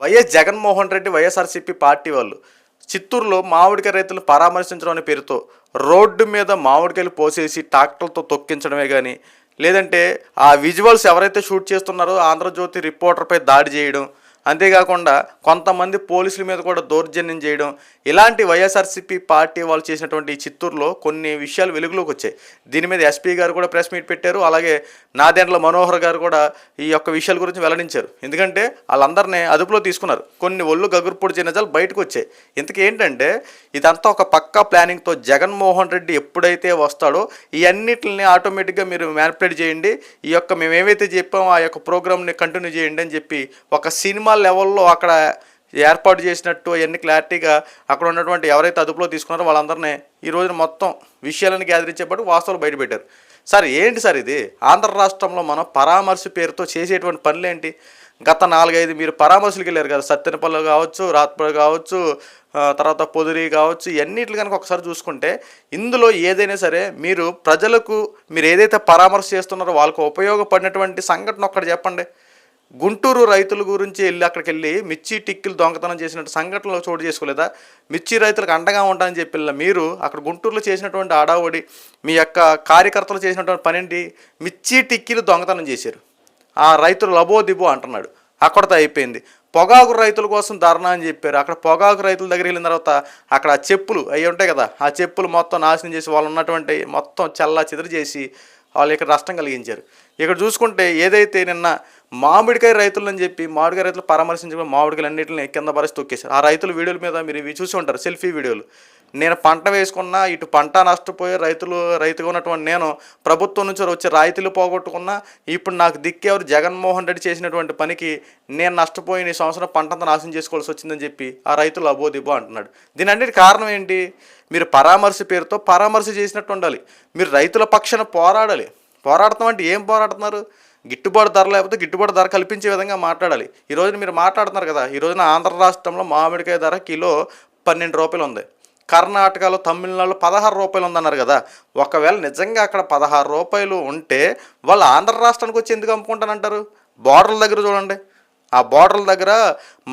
YS Jaganmohan Reddy YSRCP party వాళ్ళు చిత్తూరులో మామిడికాయ రైతులను పరామర్శించడం అనే పేరుతో రోడ్డు మీద మామిడికాయలు పోసేసి ట్రాక్టర్లతో తొక్కించడమే కానీ లేదంటే ఆ విజువల్స్ ఎవరైతే షూట్ చేస్తున్నారో ఆంధ్రజ్యోతి రిపోర్టర్పై దాడి చేయడం అంతేకాకుండా కొంతమంది పోలీసుల మీద కూడా దౌర్జన్యం చేయడం ఇలాంటి వైఎస్ఆర్సీపీ పార్టీ వాళ్ళు చేసినటువంటి చిత్తూరులో కొన్ని విషయాలు వెలుగులోకి వచ్చాయి. దీని మీద ఎస్పీ గారు కూడా ప్రెస్ మీట్ పెట్టారు అలాగే నాదేండ్ల మనోహర్ గారు కూడా ఈ యొక్క విషయాల గురించి వెల్లడించారు. ఎందుకంటే వాళ్ళందరినీ అదుపులో తీసుకున్నారు. కొన్ని ఒళ్ళు గగురుపొడి నిజాలు బయటకు వచ్చాయి. ఇంతకీ ఏంటంటే ఇదంతా ఒక పక్కా ప్లానింగ్తో జగన్మోహన్ రెడ్డి ఎప్పుడైతే వస్తాడో ఇవన్నిటిని ఆటోమేటిక్గా మీరు మ్యానిపులేట్ చేయండి. ఈ యొక్క మేము ఏవైతే చెప్పామో ఆ యొక్క ప్రోగ్రామ్ని కంటిన్యూ చేయండి అని చెప్పి ఒక సినిమా లెవెల్లో అక్కడ ఏర్పాటు చేసినట్టు అవన్నీ క్లారిటీగా అక్కడ ఉన్నటువంటి ఎవరైతే అదుపులో తీసుకున్నారో వాళ్ళందరినీ ఈ రోజున మొత్తం విషయాలను గ్యాదరించేపాటు వాస్తవాలు బయటపెట్టారు. సార్ ఏంటి సార్ ఇది? ఆంధ్ర రాష్ట్రంలో మనం పరామర్శ పేరుతో చేసేటువంటి పనులు ఏంటి? గత నాలుగైదు మీరు పరామర్శలకు వెళ్ళారు కదా సత్తెనపల్లి కావచ్చు రాత్పల్లి కావచ్చు తర్వాత పొదిరి కావచ్చు ఇవన్నిట్లు కనుక ఒకసారి చూసుకుంటే ఇందులో ఏదైనా సరే మీరు ప్రజలకు మీరు ఏదైతే పరామర్శ చేస్తున్నారో వాళ్ళకు ఉపయోగపడినటువంటి సంఘటన ఒక్కటి చెప్పండి. గుంటూరు రైతుల గురించి వెళ్ళి అక్కడికి వెళ్ళి మిర్చి టిక్కులు దొంగతనం చేసినట్టు సంఘటనలు చోటు చేసుకోలేదా? మిర్చి రైతులకు అండగా ఉంటానని చెప్పి మీరు అక్కడ గుంటూరులో చేసినటువంటి ఆడావడి మీ యొక్క కార్యకర్తలు చేసినటువంటి పనేంటి? మిర్చి టిక్కీలు దొంగతనం చేశారు. ఆ రైతులు లబో దిబో అంటున్నాడు. అక్కడతో అయిపోయింది. పొగాకు రైతుల కోసం ధర్నా అని చెప్పారు. అక్కడ పొగాకు రైతుల దగ్గర వెళ్ళిన తర్వాత అక్కడ ఆ చెప్పులు అవి ఉంటాయి కదా ఆ చెప్పులు మొత్తం నాశనం చేసి వాళ్ళు ఉన్నటువంటి మొత్తం చల్లా చెదురు చేసి వాళ్ళు ఇక్కడ నష్టం కలిగించారు. ఇక్కడ చూసుకుంటే ఏదైతే నిన్న మామిడికాయ రైతులని చెప్పి మామిడికాయ రైతులు పరామర్శించుకుని మామిడికాయలు అన్నింటిని కింద పరిస్థితి తొక్కేశారు. ఆ రైతుల వీడియోల మీద మీరు ఇవి చూసి ఉంటారు సెల్ఫీ వీడియోలు. నేను పంట వేసుకున్నా ఇటు పంట నష్టపోయే రైతులు రైతుగా ఉన్నటువంటి నేను ప్రభుత్వం నుంచి వచ్చే రాయితీలు పోగొట్టుకున్నా ఇప్పుడు నాకు దిక్కెవరు జగన్మోహన్ రెడ్డి చేసినటువంటి పనికి నేను నష్టపోయిన ఈ సంవత్సరం పంటంతా నాశనం చేసుకోవాల్సి వచ్చిందని చెప్పి ఆ రైతులు అబోదిబో అంటున్నాడు. దీని అన్నిటి కారణం ఏంటి? మీరు పరామర్శ పేరుతో పరామర్శ చేసినట్టు ఉండాలి. మీరు రైతుల పక్షాన పోరాడాలి. పోరాడతాం అంటే ఏం పోరాడుతున్నారు? గిట్టుబాటు ధర లేకపోతే గిట్టుబాటు ధర కల్పించే విధంగా మాట్లాడాలి. ఈ రోజున మీరు మాట్లాడుతున్నారు కదా ఈ రోజున ఆంధ్ర రాష్ట్రంలో మామిడికాయ ధర కిలో పన్నెండు రూపాయలు ఉంది. కర్ణాటకలో తమిళనాడులో పదహారు రూపాయలు ఉందన్నారు కదా. ఒకవేళ నిజంగా అక్కడ పదహారు రూపాయలు ఉంటే వాళ్ళు ఆంధ్ర రాష్ట్రానికి వచ్చి ఎందుకు అమ్ముకుంటానంటారు బార్డర్ల దగ్గర చూడండి. ఆ బోర్డర్ల దగ్గర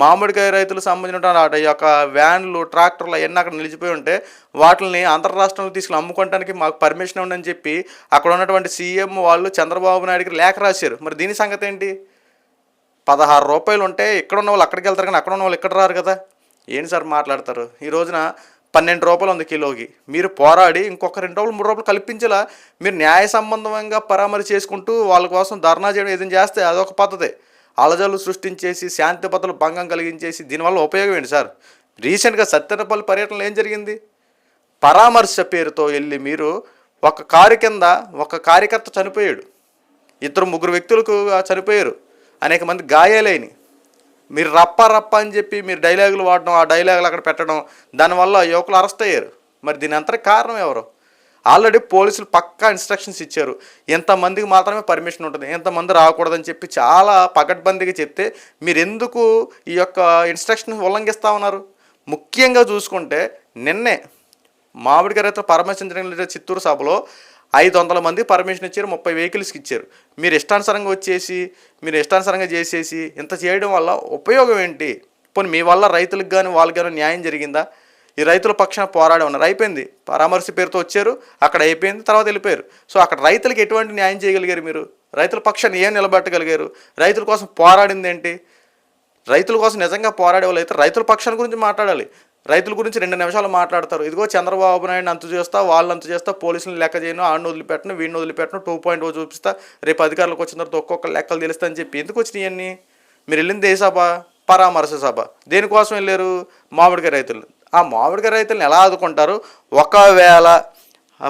మామిడికాయ రైతులకు సంబంధించిన ఈ యొక్క వ్యాన్లు ట్రాక్టర్లు అవన్నీ అక్కడ నిలిచిపోయి ఉంటే వాటిని అంతర్రాష్ట్రంలో రాష్ట్రంలో తీసుకుని అమ్ముకోవడానికి మాకు పర్మిషన్ ఉందని చెప్పి అక్కడ ఉన్నటువంటి సీఎం వాళ్ళు చంద్రబాబు నాయుడికి లేఖ రాశారు. మరి దీని సంగతి ఏంటి? పదహారు రూపాయలు ఉంటే ఇక్కడ ఉన్న వాళ్ళు అక్కడికి వెళ్తారు కానీ అక్కడ ఉన్న వాళ్ళు ఇక్కడ రారు కదా. ఏంటి సార్ మాట్లాడతారు? ఈ రోజున పన్నెండు రూపాయలు ఉంది కిలోకి. మీరు పోరాడి ఇంకొక రెండు రూపాయలు మూడు రూపాయలు కల్పించేలా మీరు న్యాయ సంబంధంగా పరామర్శ చేసుకుంటూ వాళ్ళ కోసం ధర్నా చేయడం ఏదైనా చేస్తే అదొక పద్ధతి. అలజలు సృష్టించేసి శాంతి భద్రతలు భంగం కలిగించేసి దీనివల్ల ఉపయోగం ఏంటి సార్? రీసెంట్గా సత్యనపల్లి పర్యటనలో ఏం జరిగింది? పరామర్శ పేరుతో వెళ్ళి మీరు ఒక కారు కింద ఒక కార్యకర్త చనిపోయాడు. ఇద్దరు ముగ్గురు వ్యక్తులకు చనిపోయారు. అనేక మంది గాయాలైన మీరు రప్ప రప్ప అని చెప్పి మీరు డైలాగులు వాడడం ఆ డైలాగులు అక్కడ పెట్టడం దానివల్ల యువకులు అరెస్ట్ అయ్యారు. మరి దీని అంతటి కారణం ఎవరు? ఆల్రెడీ పోలీసులు పక్కా ఇన్స్ట్రక్షన్స్ ఇచ్చారు. ఎంతమందికి మాత్రమే పర్మిషన్ ఉంటుంది. ఎంతమంది రాకూడదని చెప్పి చాలా పకడ్బందీగా చెప్తే మీరు ఎందుకు ఈ యొక్క ఇన్స్ట్రక్షన్ ఉల్లంఘిస్తా ఉన్నారు? ముఖ్యంగా చూసుకుంటే నిన్నే మామిడికాయ రైతులు పరామర్శించడం లేదా చిత్తూరు సభలో ఐదు వందల మంది పర్మిషన్ ఇచ్చారు ముప్పై వెహికల్స్కి ఇచ్చారు. మీరు ఇష్టానుసారంగా వచ్చేసి మీరు ఇష్టానుసారంగా చేసేసి ఇంత చేయడం వల్ల ఉపయోగం ఏంటి? పోనీ మీ వల్ల రైతులకు కానీ వాళ్ళకి కానీ న్యాయం జరిగిందా? ఈ రైతుల పక్షాన పోరాడే ఉన్నారు. అయిపోయింది. పరామర్శ పేరుతో వచ్చారు. అక్కడ అయిపోయింది. తర్వాత వెళ్ళిపోయారు. సో అక్కడ రైతులకు ఎటువంటి న్యాయం చేయగలిగారు మీరు? రైతుల పక్షాన్ని ఏం నిలబెట్టగలిగారు? రైతుల కోసం పోరాడింది ఏంటి? రైతుల కోసం నిజంగా పోరాడే వాళ్ళు అయితే రైతుల పక్షాన్ని గురించి మాట్లాడాలి. రైతుల గురించి రెండు నిమిషాలు మాట్లాడతారు. ఇదిగో చంద్రబాబు నాయుడు అంత చేస్తా వాళ్ళు అంత చేస్తా పోలీసులు లెక్క చేయను ఆడిని వదిలిపెట్టను వీడిని వదిలిపెట్టను టూ పాయింట్ ఓ చూపిస్తా రేపు అధికారులకు వచ్చిన తర్వాత ఒక్కొక్క లెక్కలు తెలుస్తా అని చెప్పి ఎందుకు వచ్చినాయి అన్నీ మీరు వెళ్ళింది ఏ సభ? పరామర్శ సభ. దేనికోసం వెళ్ళారు? మామిడికాయ రైతులు. ఆ మామిడికాయ రైతులను ఎలా ఆదుకుంటారు? ఒకవేళ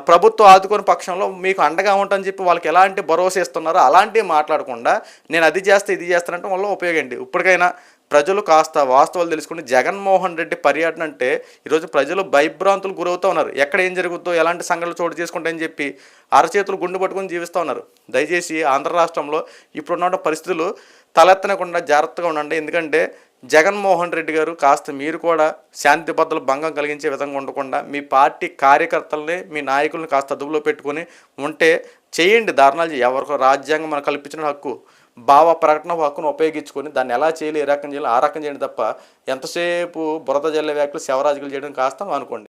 ప్రభుత్వం ఆదుకునే పక్షంలో మీకు అండగా ఉంటాఅని చెప్పి వాళ్ళకి ఎలాంటి భరోసా ఇస్తున్నారో అలాంటివి మాట్లాడకుండా నేను అది చేస్తే ఇది చేస్తానంటే వల్ల ఉపయోగండి ఇప్పటికైనా ప్రజలు కాస్త వాస్తవాలు తెలుసుకుని జగన్మోహన్ రెడ్డి పర్యటన అంటే ఈరోజు ప్రజలు భయభ్రాంతులు గురవుతూ ఉన్నారు. ఎక్కడ ఏం జరుగుతుందో ఎలాంటి సంఘటనలు చోటు చేసుకుంటాయని చెప్పి అరచేతులు గుండు పట్టుకుని జీవిస్తూ ఉన్నారు. దయచేసి ఆంధ్ర రాష్ట్రంలో ఇప్పుడున్న పరిస్థితులు తలెత్తనకుండా జాగ్రత్తగా ఉండండి. ఎందుకంటే జగన్మోహన్ రెడ్డి గారు కాస్త మీరు కూడా శాంతి భద్రతలు భంగం కలిగించే విధంగా ఉండకుండా మీ పార్టీ కార్యకర్తల్ని మీ నాయకుల్ని కాస్త అదుపులో పెట్టుకొని ఉంటే చేయండి ధర్నాలు ఎవరికో రాజ్యాంగం మనకు కల్పించిన హక్కు భావ ప్రకటన హక్కును ఉపయోగించుకొని దాన్ని ఎలా చేయాలి ఏ రకం చేయాలి ఆ రకం చేయండి తప్ప ఎంతసేపు బురద జల్లే వ్యాఖ్యలు శవరాజులు చేయడం కాస్త అనుకోండి